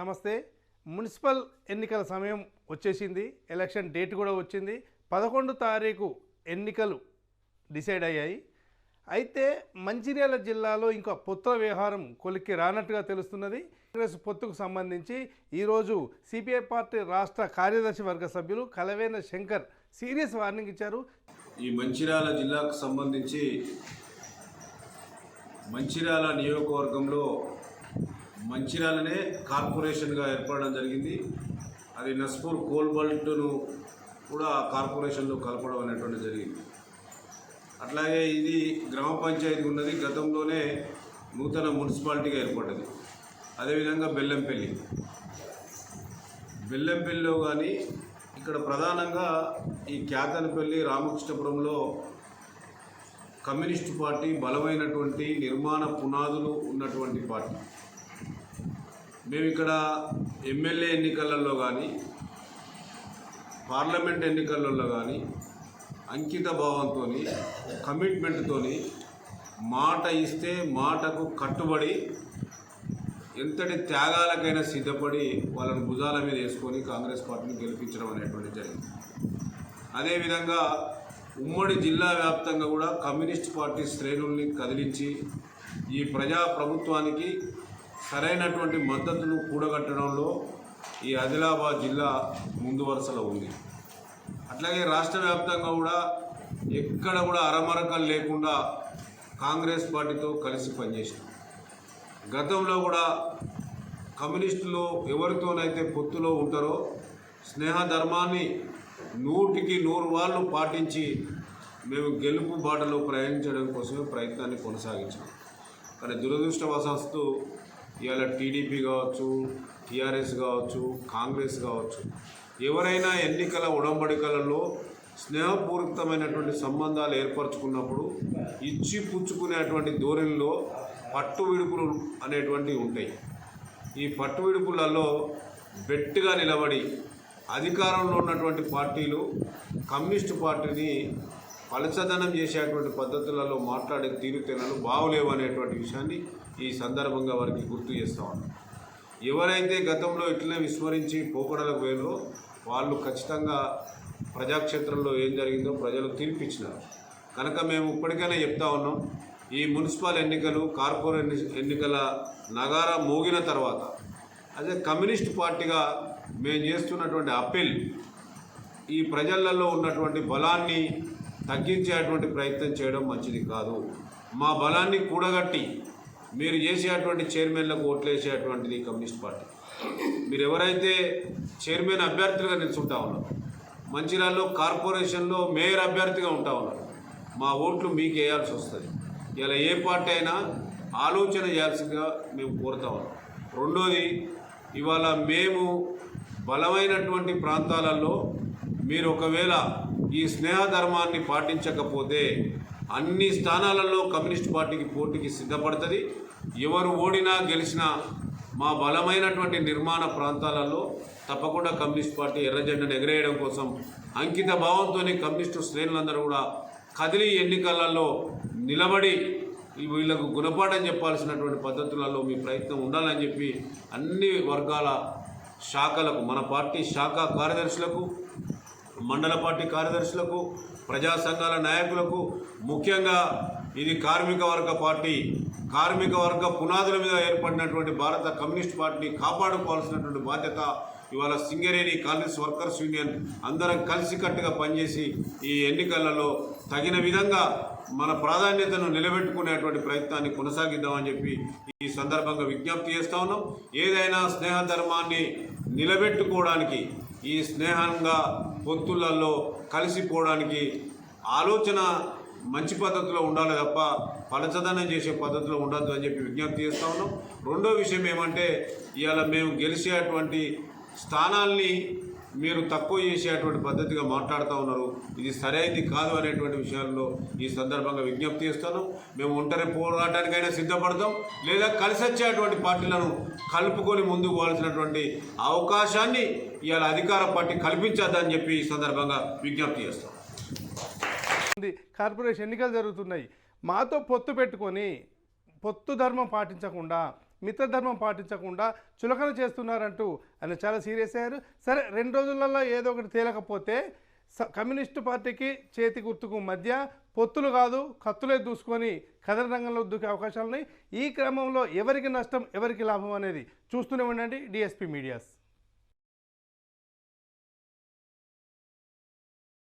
నమస్తే. మున్సిపల్ ఎన్నికల సమయం వచ్చేసింది. ఎలక్షన్ డేట్ కూడా వచ్చింది. పదకొండు తారీఖు ఎన్నికలు డిసైడ్ అయ్యాయి. అయితే మంచిర్యాల జిల్లాలో ఇంకా పొత్తుల వ్యవహారం కొలిక్కి రానట్టుగా తెలుస్తున్నది. కాంగ్రెస్ పొత్తుకు సంబంధించి ఈరోజు సిపిఐ పార్టీ రాష్ట్ర కార్యదర్శి వర్గ సభ్యులు కలవేన శంకర్ సీరియస్ వార్నింగ్ ఇచ్చారు. ఈ మంచిర్యాల జిల్లాకు సంబంధించి మంచిర్యాల నియోజకవర్గంలో మంచిర్యాలనే కార్పొరేషన్గా ఏర్పడడం జరిగింది. అది నస్పూర్ కోల్బల్ట్ను కూడా కార్పొరేషన్లో కలపడం అనేటువంటి జరిగింది. అట్లాగే ఇది గ్రామ పంచాయతీ ఉన్నది. గతంలోనే నూతన మున్సిపాలిటీగా ఏర్పడ్డది. అదేవిధంగా బెల్లంపల్లి. బెల్లంపల్లిలో కానీ ఇక్కడ ప్రధానంగా ఈ క్యాతనపల్లి రామకృష్ణపురంలో కమ్యూనిస్ట్ పార్టీ బలమైనటువంటి నిర్మాణ పునాదులు ఉన్నటువంటి పార్టీ. మేము ఇక్కడ ఎమ్మెల్యే ఎన్నికలలో కానీ పార్లమెంట్ ఎన్నికలలో కానీ అంకిత భావంతో కమిట్మెంట్తో మాట ఇస్తే మాటకు కట్టుబడి ఎంతటి త్యాగాలకైనా సిద్ధపడి వాళ్ళని భుజాల మీద వేసుకొని కాంగ్రెస్ పార్టీని గెలిపించడం అనేటువంటి జరిగింది. అదేవిధంగా ఉమ్మడి జిల్లా వ్యాప్తంగా కూడా కమ్యూనిస్ట్ పార్టీ శ్రేణుల్ని కదిలించి ఈ ప్రజా ప్రభుత్వానికి సరైనటువంటి మద్దతును కూడగట్టడంలో ఈ ఆదిలాబాద్ జిల్లా ముందు వరుసలో ఉంది. అట్లాగే రాష్ట్ర వ్యాప్తంగా కూడా ఎక్కడ కూడా అరమరకం లేకుండా కాంగ్రెస్ పార్టీతో కలిసి పనిచేసినాం గతంలో కూడా కమ్యూనిస్టులు ఎవరితోనైతే పొత్తులో ఉంటారో స్నేహ ధర్మాన్ని నూటికి నూరు వాళ్ళు పాటించి మేము గెలుపు బాటలో ప్రయాణించడం కోసమే ప్రయత్నాన్ని కొనసాగించాం. కానీ దురదృష్టవశాస్తు ఇవాళ టీడీపీ కావచ్చు టీఆర్ఎస్ కావచ్చు కాంగ్రెస్ కావచ్చు ఎవరైనా ఎన్నికల ఉడంబడికలలో స్నేహపూరితమైనటువంటి సంబంధాలు ఏర్పరచుకున్నప్పుడు ఇచ్చి పుచ్చుకునేటువంటి ధోరణిలో పట్టు విడుపులు అనేటువంటివి ఉంటాయి. ఈ పట్టు విడుపులలో బెట్టుగా నిలబడి అధికారంలో ఉన్నటువంటి పార్టీలు కమ్యూనిస్టు పార్టీని పలచదనం చేసేటువంటి పద్ధతులలో మాట్లాడే తీరుతెనలు బాగలేవు అనేటువంటి విషయాన్ని ఈ సందర్భంగా వారికి గుర్తు చేస్తూ ఉన్నాం. ఎవరైతే గతంలో ఇట్లనే విస్మరించి పోకడలకు పోయినో వాళ్ళు ఖచ్చితంగా ప్రజాక్షేత్రంలో ఏం జరిగిందో ప్రజలు తీర్పిచ్చినారు. కనుక మేము ఇప్పటికైనా చెప్తా ఉన్నాం ఈ మున్సిపల్ ఎన్నికలు కార్పొరేట్ ఎన్నికల నగారా మోగిన తర్వాత అదే కమ్యూనిస్ట్ పార్టీగా మేము చేస్తున్నటువంటి అప్పీల్ ఈ ప్రజలలో ఉన్నటువంటి బలాన్ని తగ్గించేటువంటి ప్రయత్నం చేయడం మంచిది కాదు. మా బలాన్ని కూడగట్టి మీరు చేసేటువంటి చైర్మన్లకు ఓట్లేసేటువంటిది కమ్యూనిస్ట్ పార్టీ. మీరు ఎవరైతే చైర్మన్ అభ్యర్థులుగా నిలుచుంటా ఉన్నారు మంచిర్యాలలో కార్పొరేషన్లో మేయర్ అభ్యర్థిగా ఉంటా ఉన్నారు మా ఓట్లు మీకు వేయాల్సి వస్తుంది. ఇలా ఏ పార్టీ అయినా ఆలోచన చేయాల్సిందిగా మేము కోరుతా ఉన్నాం. రెండోది ఇవాళ మేము బలమైనటువంటి ప్రాంతాలలో మీరు ఒకవేళ ఈ స్నేహ ధర్మాన్ని పాటించకపోతే అన్ని స్థానాలలో కమ్యూనిస్ట్ పార్టీకి పోటీకి సిద్ధపడుతుంది. ఎవరు ఓడినా గెలిచినా మా బలమైనటువంటి నిర్మాణ ప్రాంతాలలో తప్పకుండా కమ్యూనిస్ట్ పార్టీ ఎర్రజెండను ఎగరేయడం కోసం అంకిత భావంతో కమ్యూనిస్టు శ్రేణులందరూ కూడా కదిలి ఎన్నికలలో నిలబడి వీళ్ళకు గుణపాఠం చెప్పాల్సినటువంటి పద్ధతులలో మీ ప్రయత్నం ఉండాలని చెప్పి అన్ని వర్గాల శాఖలకు మన పార్టీ శాఖ కార్యదర్శులకు మండల పార్టీ కార్యదర్శులకు ప్రజా సంఘాల నాయకులకు ముఖ్యంగా ఇది కార్మిక వర్గ పార్టీ. కార్మిక వర్గ పునాదుల మీద ఏర్పడినటువంటి భారత కమ్యూనిస్ట్ పార్టీని కాపాడుకోవాల్సినటువంటి బాధ్యత ఇవాళ సింగరేణి కాంగ్రెస్ వర్కర్స్ యూనియన్ అందరం కలిసికట్టుగా పనిచేసి ఈ ఎన్నికలలో తగిన విధంగా మన ప్రాధాన్యతను నిలబెట్టుకునేటువంటి ప్రయత్నాన్ని కొనసాగిద్దామని చెప్పి ఈ సందర్భంగా విజ్ఞప్తి చేస్తా ఉన్నాం. ఏదైనా స్నేహ ధర్మాన్ని నిలబెట్టుకోవడానికి ఈ స్నేహంగా పొత్తులలో కలిసిపోవడానికి ఆలోచన మంచి పద్ధతిలో ఉండాలి తప్ప పలచదనం చేసే పద్ధతిలో ఉండద్దు అని చెప్పి విజ్ఞప్తి చేస్తూ ఉన్నాం. రెండో విషయం ఏమంటే ఇవాళ మేము గెలిచేటువంటి స్థానాల్ని మీరు తక్కువ చేసేటువంటి పద్ధతిగా మాట్లాడుతూ ఉన్నారు. ఇది సరైనది కాదు అనేటువంటి విషయాల్లో ఈ సందర్భంగా విజ్ఞప్తి చేస్తాను. మేము ఒంటరి పోరాటానికైనా సిద్ధపడతాం. లేదా కలిసి వచ్చేటువంటి పార్టీలను కలుపుకొని ముందుకు పోవాల్సినటువంటి అవకాశాన్ని ఇవాళ అధికార పార్టీ కల్పించద్దని చెప్పి ఈ సందర్భంగా విజ్ఞప్తి చేస్తాం. కార్పొరేషన్ ఎన్నికలు జరుగుతున్నాయి. మాతో పొత్తు పెట్టుకొని పొత్తు ధర్మం పాటించకుండా మిత్రధర్మం పాటించకుండా చులకన చేస్తున్నారంటూ ఆయన చాలా సీరియస్ అయ్యారు. సరే రెండు రోజులలో ఏదో ఒకటి తేలకపోతే స- కమ్యూనిస్టు పార్టీకి చేతి గుర్తుకు మధ్య పొత్తులు కాదు కత్తులే దూసుకొని కథన రంగంలో దూకే అవకాశాలు ఉన్నాయి ఈ క్రమంలో ఎవరికి నష్టం ఎవరికి లాభం అనేది చూస్తూనే ఉండండి. DSP medias.